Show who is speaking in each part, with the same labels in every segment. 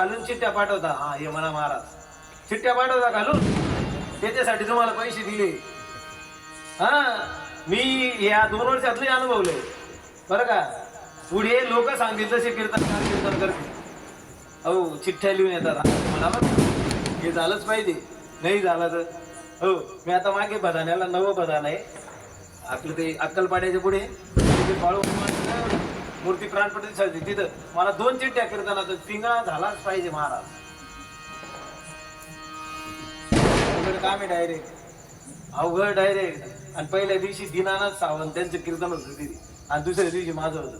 Speaker 1: घालून चिठ्ठ्या पाठवता. हा हे म्हणा महाराज. चिठ्ठ्या पाठवता घालून? त्याच्यासाठी तुम्हाला पैसे दिले. हा मी या दोन वर्षातले अनुभवले. बरं का? पुढे लोक सांगतील तसे कीर्तन कीर्तन करते हो चिठ्ठ्या लिहून येतात. मला हे झालंच पाहिजे. नाही झालं तर. हो मी आता मागे बधाण्याला नवं बदान आहे. आपलं ते अक्कलपाड्याच्या पुढे. पाळू. मूर्ती प्राणपती तिथं मला दोन चिठ्ठ्या कीर्तनात पिंगळा झालाच पाहिजे महाराज. अवघड काम आहे डायरेक्ट अवघड डायरेक्ट आणि पहिल्या दिवशी दिनानाथ सावंत त्यांचं कीर्तन होतं तिथे. आणि दुसऱ्या दिवशी माझं होतं.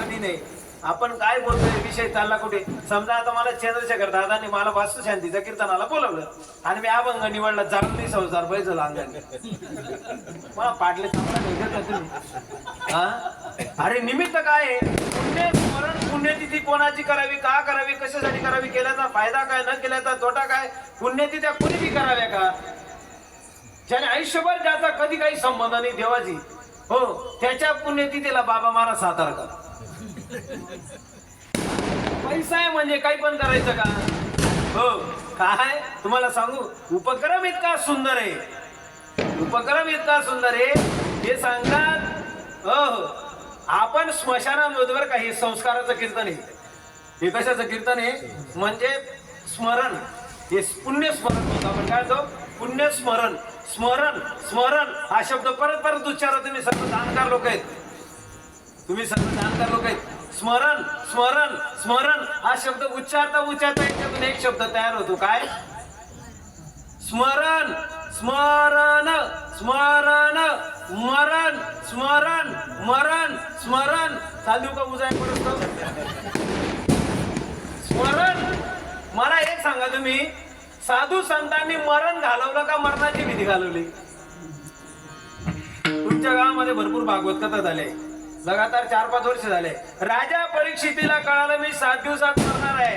Speaker 1: कठीण आहे. आपण काय बोलतोय विषय चालला कुठे? समजा आता मला चंद्रशेखर दादांनी मला वास्तू शांतीच्या कीर्तनाला बोलवलं आणि मी अभंग निवडला जागृती संसार पैसे अंगाने मला पाटले अरे निमित्त काय आहे? पुण्य स्मरण पुण्यतिथी कोणाची करावी का करावी कशासाठी करावी केल्याचा फायदा काय न केल्याचा तोटा काय? पुण्यतिथ्या कुणी बी कराव्या का? ज्याने आयुष्यभर ज्याचा कधी काही संबंध नाही देवाची हो त्याच्या पुण्यतिथीला बाबा महाराज सातारा कर. पैसा आहे म्हणजे काही पण करायचं का? हो काय? तुम्हाला सांगू उपक्रम इतका सुंदर आहे. उपक्रम इतका सुंदर आहे. हे सांगतात हो हो. आपण स्मशानामध्ये बरं का हे संस्काराचं कीर्तन आहे. हे कशाचं कीर्तन आहे. म्हणजे स्मरण. हे पुण्य स्मरण आपण. काय तो पुण्य स्मरण. स्मरण स्मरण. हा शब्द परत परत उच्चारा. तुम्ही सर्व जाणकार लोक आहेत. तुम्ही सर्व जाणकार लोक आहेत. स्मरण स्मरण स्मरण. हा शब्द उच्चारता उच्चारता याच्यातून एक शब्द तयार होतो. काय? स्मरण स्मरण स्मरण मरण स्मरण मरण स्मरण. चालू का उजाय पडतो स्मरण. मला एक सांगा तुम्ही. साधू संतांनी मरण घालवलं का मरणाची भीती घालवली? तुमच्या गावामध्ये भरपूर भागवत कथा झाले लगातार चार पाच वर्ष झाले. राजा परीक्षितीला कळालं मी सात दिवसात मरणार आहे.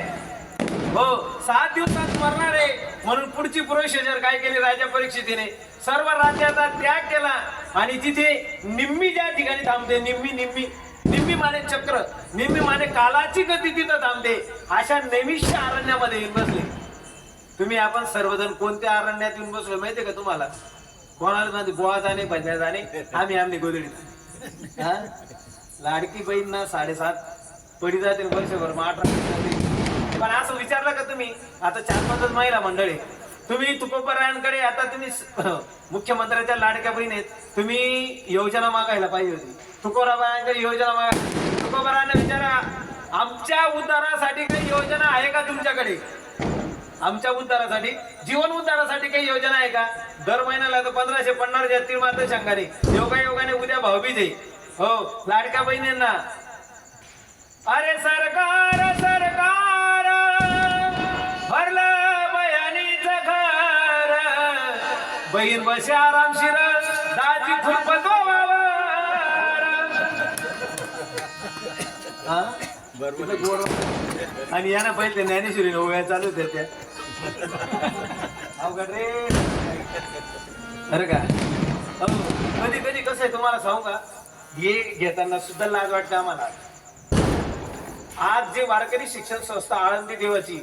Speaker 1: हो सात दिवसात मरणार आहे. म्हणून पुढची प्रोसिजर काय केली राजा परीक्षितीने? सर्व राज्याचा त्याग केला आणि तिथे निम्मी ज्या ठिकाणी थांबते निम्मी निम्मी निम्मी माने चक्र निम्मी माने कालाची गती तिथं थांबते. अशा नैमिष्य अरण्यामध्ये येऊन बसले. तुम्ही आपण सर्वजण कोणत्या अरण्यात येऊन बसलो माहितीये का तुम्हाला? कोणाला मध्ये गोवा जाणे पंचायत जाणे आम्ही आम्ही गोदडीत हा? लाडकी बहीण ना साडेसात. पडी जातील वर्षभर मग अठरा पण असं विचारलं का तुम्ही? आता चार पाचच महिला मंडळी. तुम्ही तुकोबरायांकडे आता तुम्ही मुख्यमंत्र्याच्या लाडक्या बहीण आहेत. तुम्ही योजना मागायला पाहिजे होती. तुकोराबायांकडे योजना मागा तुकोबरायांना विचारा आमच्या उद्धारासाठी काही योजना आहे का तुमच्याकडे? आमच्या उद्धारासाठी जीवन उद्धारासाठी काही योजना आहे का? दर महिन्याला तर पंधराशे पन्नास तीन मात्र शंकाने योगा योगाने उद्या भाऊबीज आहे. हो लाडक्या बहिणींना. अरे सरकार सरकार भरलं बयानीच घर. बहीण बसे आरामशीर दाजी खुरपत आणि या ना पहिले ज्ञानेश्वरी ओव्या चालू त्या. अवघड रे. अरे का? कधी कधी कसं आहे तुम्हाला सांगू का? हे घेताना सुद्धा लाज वाटते आम्हाला. आज जे वारकरी शिक्षण संस्था आळंदी देवाची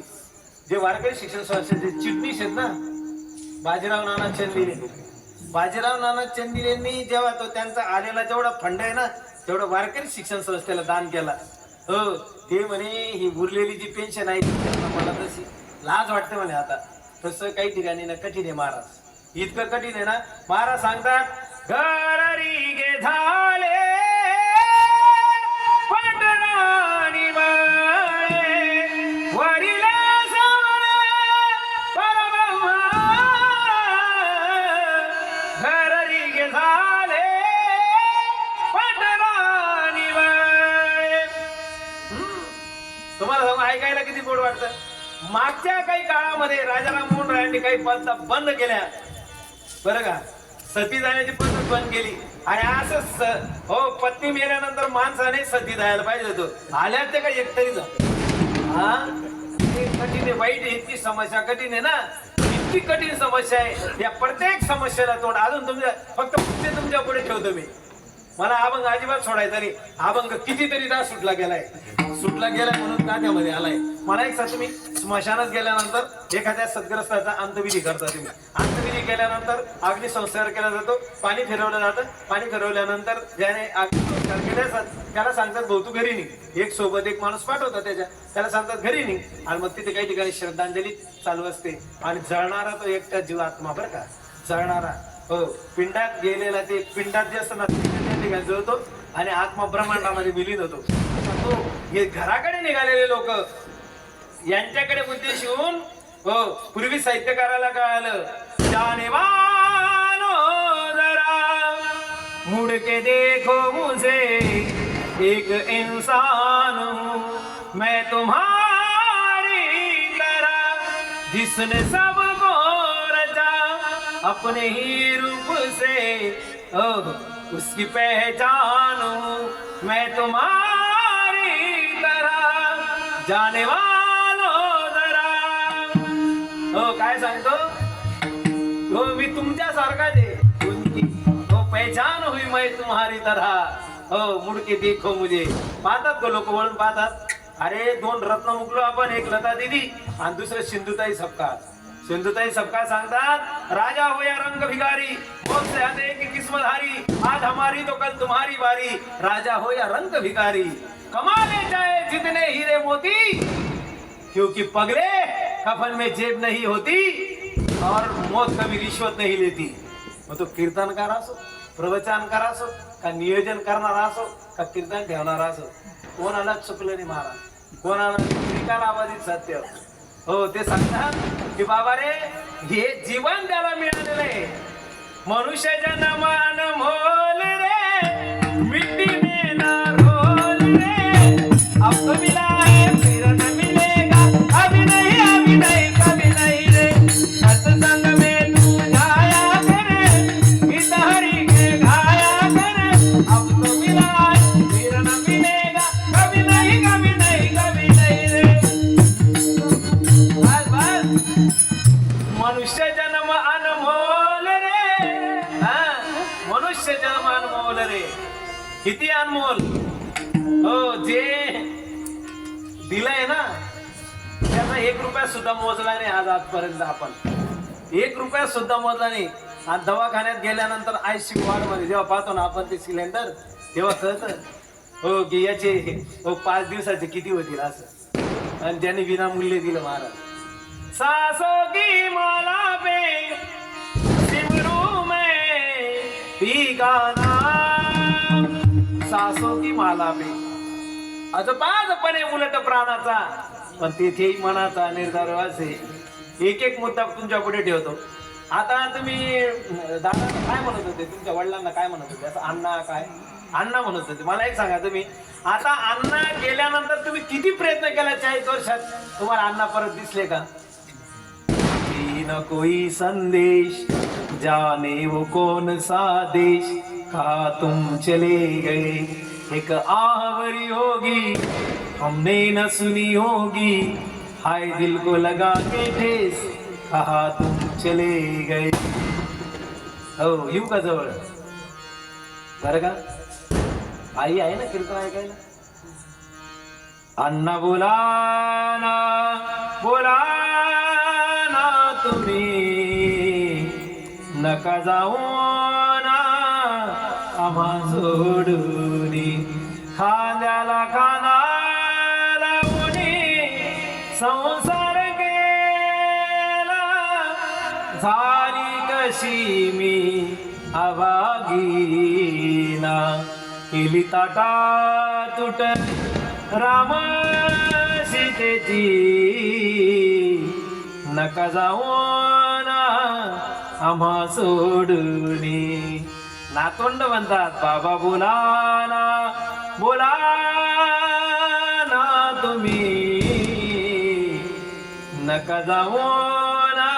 Speaker 1: जे वारकरी शिक्षण संस्थेचे चिटणीस आहेत ना बाजीराव नाना चंदिले बाजीराव नाना चंदिलेंनी जेव्हा तो त्यांचा आलेला जेवढा फंड आहे ना तेवढं वारकरी शिक्षण संस्थेला दान केला. हो ते म्हणे ही उरलेली जी पेन्शन आहे मला तशी लाज वाटते म्हणे आता. तसं काही ठिकाणी ना कठीण आहे महाराज. इतकं कठीण आहे ना महाराज सांगतात घरी गे झाले. मागच्या काही काळामध्ये राजाराम मोहन रायांनी काही पद्धत बंद केल्या. बरं का? सती जाण्याची पद्धत बंद केली. आणि असं स- हो पत्नी मेल्यानंतर माणसाने सती जायला पाहिजे होतं. आल्या ते का एकतरी तरी हा? ते कठीण आहे वाईट आहे इतकी समस्या कठीण आहे ना? इतकी कठीण समस्या आहे. या प्रत्येक समस्येला तोड. अजून तुमच्या फक्त तुमच्यापुढे ठेवतो मी. मला अभंग अजिबात सोडायचा नाही. अभंग कितीतरी तास सुटला गेलाय. सुटला गेलाय म्हणून नात्यामध्ये आलाय. मला एक सांग तुम्ही स्मशानात गेल्यानंतर एखाद्या सद्ग्रस्ताचा अंतविधी करता तुम्ही. अंतविधी केल्यानंतर अग्निसंस्कार केला जातो पाणी फिरवलं जातं. पाणी फिरवल्यानंतर ज्याने अग्निसंस्कार केले असतात त्याला सांगतात भाऊ तू घरी निघ. एक सोबत एक माणूस पाठवतात त्याच्या त्याला सांगतात घरी निघ. आणि मग तिथे काही ठिकाणी श्रद्धांजली चालू असते. आणि जळणारा तो एकटा जीव आत्मा बरं का? जळणारा. हो पिंडात गेलेला ते पिंडात जे असतं ना ठिकाणी होतो आणि आत्मब्रह्मांडामध्ये विलीन होतो. तो हे घराकडे निघालेले लोक यांच्याकडे उद्देश येऊन हो पूर्वी साहित्यकाराला कळालं जाने वालो जरा मुडके देखो मुझे एक इंसान हूं मैं तुम्हारी तरह जिसने सबको रचा अपने ही रूप से। ओ उसकी पहचान मैं तुम्हारी तरह। जाने वालो जरा। हो काय सांगतो? हो मी तुमच्या सारखा दे तो हो पहचान हुई मैं तुम्हारी तरह। हो मुडके देखो मुझे। पाहतात का लोक वळून पाहतात? अरे दोन रत्न मुकलो आपण एक लता दिदी आणि दुसरं सिंधुताई सपकाळ. सिंधुताई सबका सांगतात राजा हो या रंग भिगारी बहुत से की किस्मत हारी आज हमारी तो कल तुम्हारी बारी राजा हो या रंग भिगारी कमा ले जाए जितने हीरे मोती क्योंकि पगले कफन में जेब नहीं होती और मौत कभी रिश्वत नहीं लेती। मग तो कीर्तनकार असो हो, प्रवचनकार असो हो, का नियोजन करणारा असो हो, का कीर्तन ठेवणारा असो कोणाला चुकलं नाही महाराज कोणाला त्रिकाल आवाजीत सत्य हो ते सांगतात की बाबा रे हे जीवन त्याला मिळालेलं आहे. मनुष्याच्या नमान मोल रे मिट्टी हो जे दिलंय ना त्याचा एक रुपया सुद्धा मोजला नाही आज आजपर्यंत आपण. एक रुपया सुद्धा मोजला नाही. आणि दवाखान्यात गेल्यानंतर आयसी वॉर्डमध्ये जेव्हा पाहतो ना आपण ते सिलेंडर तेव्हा कळतं हो की याचे हो पाच दिवसाचे किती होतील असं. आणि त्याने विनामूल्य दिलं महाराज. सासो की माला पे सिमरू में पी गाना सासो की माला पे अजपाजपणे उलट प्राणाचा. पण तेथेही मनाचा निर्धार असे. एक एक मुद्दा तुमच्यापुढे ठेवतो. आता तुम्ही दादा काय म्हणत होते? तुमच्या वडिलांना काय म्हणत होते? असं अण्णा काय? अण्णा म्हणत होते. मला एक सांगा तुम्ही. आता अण्णा गेल्यानंतर तुम्ही किती प्रयत्न केला चाळीस वर्षात? तुम्हाला अण्णा परत दिसले का न कोई संदेश जाने वो कौन सा देश? कहा तुम चले गए। एक आहवरी होगी हमने न सुनी होगी। हाय दिल को लगा के ठेस कहा तुम चले गए। हो येऊ का जवळ? बरं का? आई आहे ना कीर्तन ऐकायला? अण्णा बोला ना बोला ना तुम्ही. नका जाऊ नावा सोडून खांद्याला खाना लावून संसार गेला. झाली कशी मी अभागीना. केली ताटा तुट राम सीतेची नका जाऊ ना आम्हा सोडून. नातोंड म्हणतात बाबा बोला ना बोला ना तुम्ही. नका जाऊ ना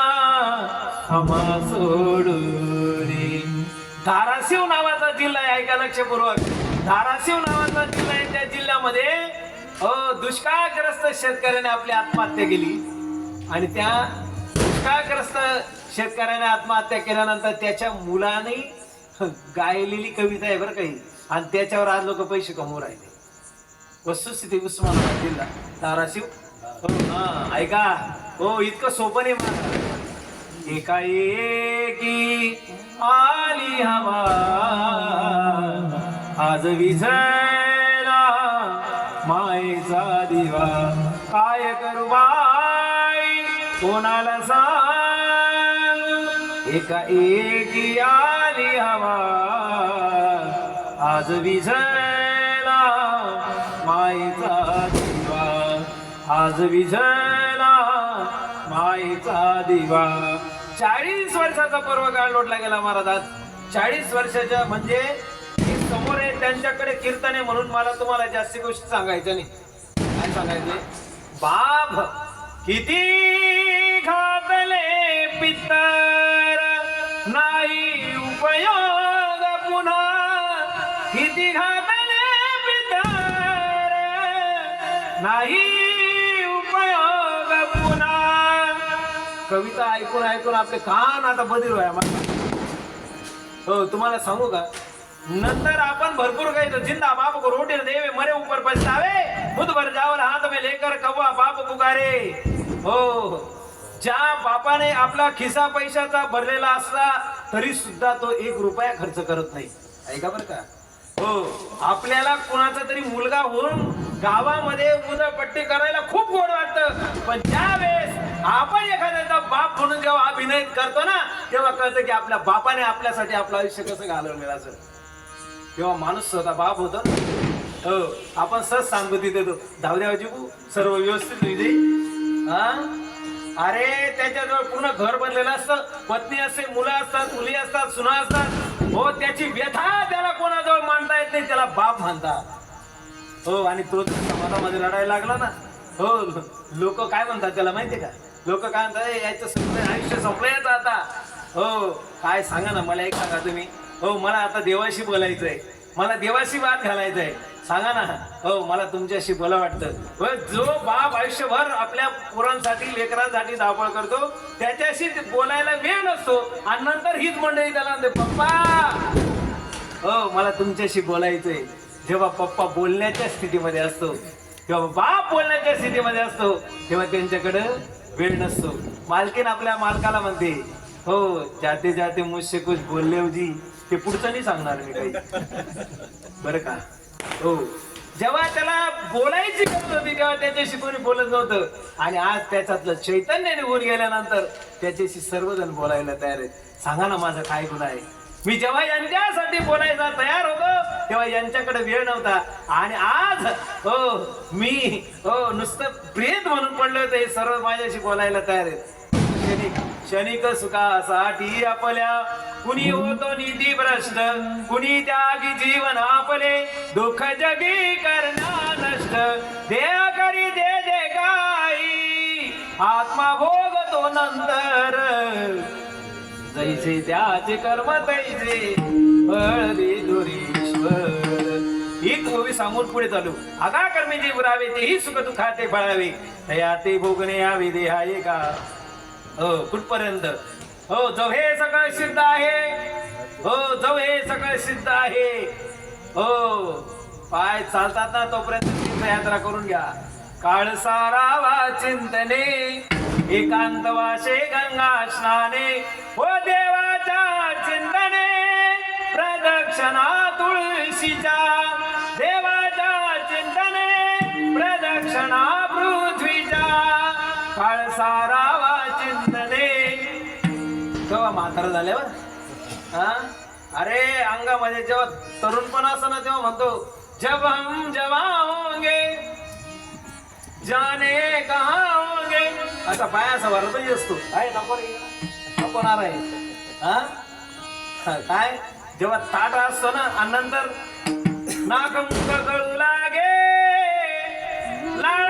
Speaker 1: सोडू सोडून. धाराशिव नावाचा जिल्हा आहे ऐका लक्षपूर्वक? धाराशिव नावाचा जिल्हा आहे त्या जिल्ह्यामध्ये अ, दुष्काळग्रस्त शेतकऱ्याने आपली आत्महत्या केली. आणि त्या दुष्काळग्रस्त शेतकऱ्याने आत्महत्या केल्यानंतर त्याच्या मुलाने गायलेली कविता आहे बरं काही आणि त्याच्यावर आज लोक पैसे कमवू राहिले. वस्तुस्थिती उस्मानाबाद जिल्हा धाराशिव. हा ऐका. हो इतकं सोपं नाही मला. एकाएकी आली हवा. आज विझला मायेचा दिवा. काय करू बाई? कोणाला एका एक आली हवा. आज विझला माईचा दिवा. आज विझला माईचा दिवा. चाळीस वर्षाचा पर्व काळ लोटला गेला महाराज चाळीस वर्षाच्या म्हणजे समोर आहे त्यांच्याकडे कीर्तन आहे म्हणून मला तुम्हाला जास्ती गोष्टी सांगायच्या नाही. काय सांगायचे? बाब किती पितर नाही उपयोग पुन्हा कविता ऐकून ऐकून आपले कान आता बदल व्हाय हो तुम्हाला सांगू का? नंतर आपण भरपूर काही तो जिंदा बाप को रोटी देवे मरे ऊपर पछतावे. खुद भर जावल हाथ में लेकर कव्वा बाप पुकारे. हो, हो. ज्या बापाने आपला खिसा पैशाचा भरलेला असला तरी सुद्धा तो एक रुपया खर्च करत नाही. ऐका बरं का? हो. आपल्याला कुणाचा तरी मुलगा होऊन गावामध्ये उदळपट्टी करायला खूप गोड वाटतं. पण ज्यावेळेस आपण एखाद्याचा बाप म्हणून जेव्हा अभिनय करतो ना तेव्हा कळतं की आपल्या बापाने आपल्यासाठी आपलं आयुष्य कसं घालवलेलं असेल तेव्हा माणूस स्वतः बाप होता. हो. आपण सहज सांगती देतो तो. जिबू सर्व व्यवस्थित विजयी हा? अरे त्याच्याजवळ पूर्ण घर बनलेलं असतं. पत्नी असते मुलं असतात मुली असतात सुना असतात. हो त्याची व्यथा त्याला कोणाजवळ मांडता येत नाही त्याला बाप म्हणतात. हो आणि तो समाजामध्ये लढायला लागला ना. हो लोक काय म्हणतात त्याला माहितीये का? लोक काय म्हणतात "ए, याचं आयुष्य संपलं याचं आता. हो काय सांगा ना मला एक सांगा तुम्ही. हो मला आता देवाशी बोलायचंय. मला देवाशी बात घालायचंय. सांगा ना. हो मला तुमच्याशी बोला वाटतं. जो बाप आयुष्यभर आपल्या पोरांसाठी लेकरांसाठी धावपळ करतो त्याच्याशी बोलायला वेळ नसतो. आणि नंतर हीच मंडळी त्याला पप्पा! हो मला तुमच्याशी बोलायचंय. जेव्हा पप्पा बोलण्याच्या स्थितीमध्ये असतो तेव्हा बाप बोलण्याच्या स्थितीमध्ये असतो तेव्हा त्यांच्याकडे वेळ नसतो. मालकीन आपल्या मालकाला म्हणते हो जाते जाते मुझसे कुछ बोलले होती ते पुढचं नाही सांगणार मी काही. बरं का? हो. जेव्हा त्याला बोलायची गरज होती तेव्हा त्याच्याशी कोणी बोलत नव्हतं. आणि आज त्याच्यातलं चैतन्य निघून गेल्यानंतर त्याच्याशी सर्वजण बोलायला तयार आहेत. सांगा ना माझं काय गुन्हा आहे. मी जेव्हा यांच्यासाठी बोलायचा तयार होतो तेव्हा यांच्याकडे वेळ नव्हता. आणि आज हो मी हो नुसतं प्रेत म्हणून पडलं होतं हे सर्व माझ्याशी बोलायला तयार आहेत. क्षणिक सुखासाठी आपल्या कुणी होतो निधी भ्रष्ट कुणी त्यागी जीवन आपले दुःख जगी करण्या नष्ट. देह करी दे दे गाई आत्मा भोगतो नंतर. जैसे त्याचे कर्म तैसे फळ दुरीश्वर. ही ओवी सांगून पुढे चालू. आगा कर्मी जे पुरावे तेही सुख दुखाते फळावे. तया ते भोगणे यावे देहाये का? हो कुठपर्यंत? हो जव हे सगळं सिद्ध आहे. हो जव हे सगळं सिद्ध आहे. हो पाय चालतात ना तोपर्यंत तीर्थयात्रा करून घ्या. काळ सारावा चिंतने एकांत वाशे गंगा स्नाने हो देवाच्या चिंतने प्रदक्षिणा तुळशीच्या देवाच्या चिंतने प्रदक्षिणा पृथ्वीच्या काळ सारावा म्हातारा झाल्यावर हा? अरे अंगामध्ये जेव्हा तरुणपण असं ना तेव्हा म्हणतो जब हम जवा होंगे जाने कहा होंगे असा पायाचा वरदही असतो. आहे नको रे? नको ना रे हा? काय? जेव्हा ताट असतो ना आणि नंतर नाक मुख गळू लागे. लाडानी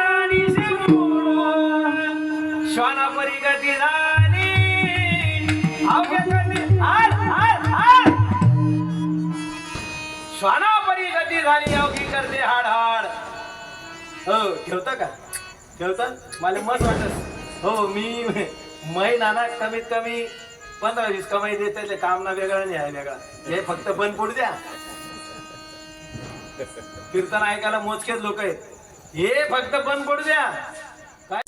Speaker 1: श्वाना परिगती झाली अवघी करते हाड हाड हो ठेवता का? ठेवता? मला मस्त वाटत. हो मी महिना ना कमीत कमी पंधरा वीस कमाई देते काम ना वेगळा नाही आहे वेगळा. हे फक्त बंद पडू द्या. कीर्तन ऐकायला मोजकेच लोक आहेत. हे फक्त बंद पडू द्या. काय?